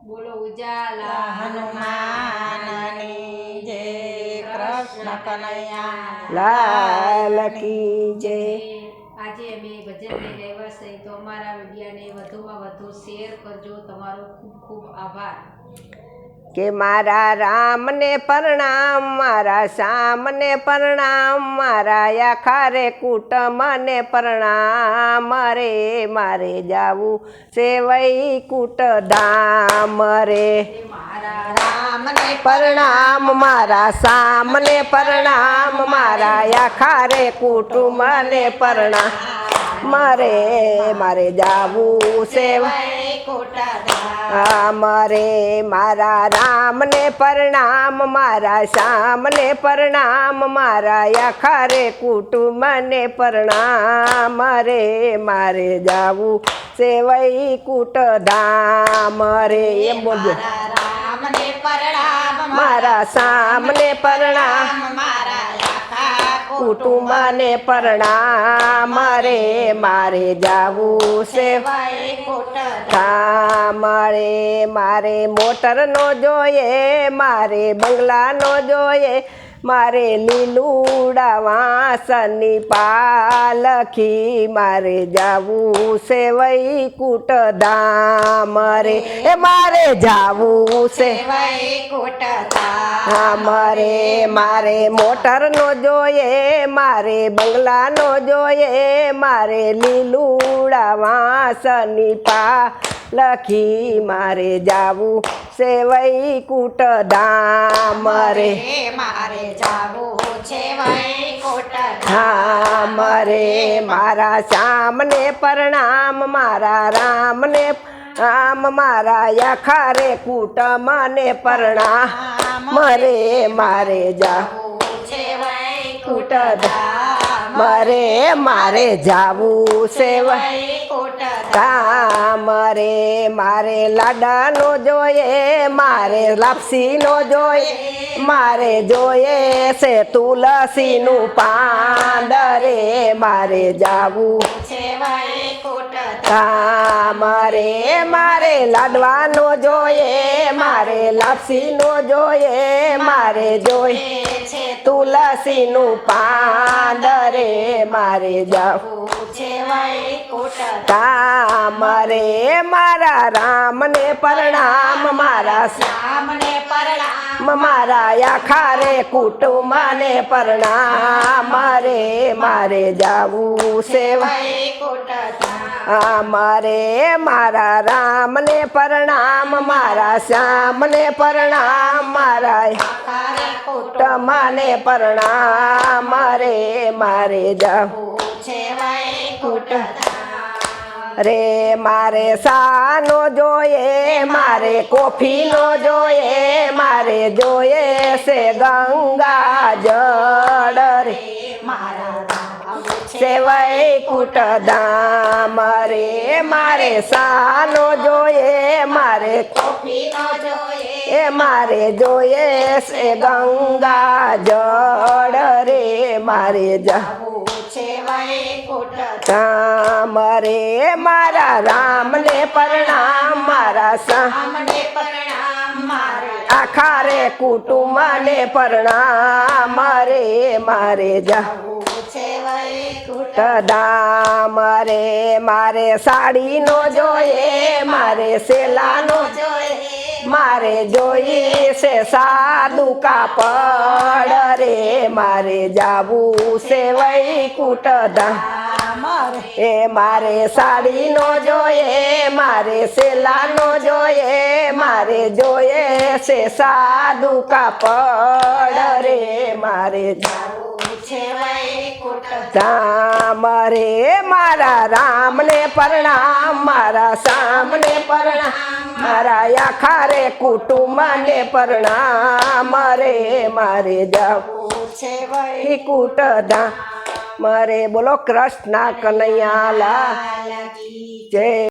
બોલો ઉજાલા હનુમાનની જય કૃષ્ણ કનૈયા લાલ કી જય. આજે અમે ભજનને આવ્યા છે તો અમારા વિડીયાને વધુમાં વધુ શેર કરજો. તમારો ખૂબ ખૂબ આભાર. કે મારા રામને પ્રણામ, મારા શ્યામને પ્રણામ, મારા યાખારે કુટુંબને પ્રણામ. રે મારે જાવું છે વૈકુટ ધામ રે રામને પ્રણામ, મારા શ્યામને પ્રણામ, મારા યાખારે કુટુંબને પ્રણામ. મારે મારે જાવું છે વૈકુંઠ ધામ. મારે રામને પરણામ મારા શ્યામને પરણામ મારા યાખારે કુટુંબને પરણામ. રે મારે જાવું છે વૈકુટ ધામ રે એમ બોલજો. મારા સામને પરણામ મારા કુટુંબને પરણામ રે મારે જાવું છે. મારે મારે મોટરનો જોઈએ મારે બંગલાનો જોઈએ. મારે લીલુડા વાસની પાલખી, મારે જાવું છે વૈકુટ ધામ રે એ મારે જાવું છે વૈકુટ ધામ. રે મારે મોટરનો જોઈએ, મારે બંગલાનો જોઈએ, મારે લીલુડા વાસની પા લખી મારે જાવું સેવઈ કૂટ ધામ રે રે મારે જાવું છે ધામ. રે મારા શ્યામને પ્રણામ મારા રામને રામ મારા યખારે કુટુંબને પ્રણામ રે મારે જાવું છે કૂટ કુટ ધામ. મારે મારે જાવું છે વૈકુંઠ કામ રે મારે લાડાનો જોઈએ, મારે લાપસીનો જોઈએ, મારે જોઈએ છે તુલસીનું પાંદ રે, મારે જાવું વૈકુંઠ રે મારે લાડવાનો જોઈએ, મારે લાપસીનો જોઈએ, મારે જોઈએ તુલસીનું પાંદ રે, મારે જાવું મારા રામ ને રે મારા રામને પરણામ મારા રામને પ્રણામ. મારા યાખારે પરણામ. મારે રે મારે જાવું સેવા. આ મારે મારા રામને પરણામ મારા શ્યામને પરણામ. મારા કુટુંબ કુટુંબને પરણામ. રે મારે જાવું ધામ. રે મારે સાનો જોઈએ, મારે કોફીનો જોઈએ, મારે જોઈએ છે ગંગા જળ રે સેવાય કુટ દામ રે, મારે સાનો જોઈએ, મારે કોફીનો એ મારે જોઈએ છે ગંગા જળ રે મારે જા છે વૈકુંઠ ધામ. રામ રે મારા રામને પરણામ મારા આખા રે કુટુંબને પરણામ રે મારે જા. મારે દામ રે મારે સાડીનો જોઈએ મારે સેલાનો જોઈએ મારે જોઈએ છે સાદું કાપડ રે મારે જાવું છે વૈકુટ મારે એ મારે સાડી નો જોઈએ મારે સેલાનો જોઈએ મારે જોઈએ છે સાદું કાપડ. રે મારે મારે મારા રામને પરણામ મારા સામને પરણામ મારા આખા રે કુટુંબને પરણામ. રે મારે જાવું છે વૈકુંઠ. કુટ ધામ. મારે બોલો કૃષ્ણ કનૈયા લા લાગી જય.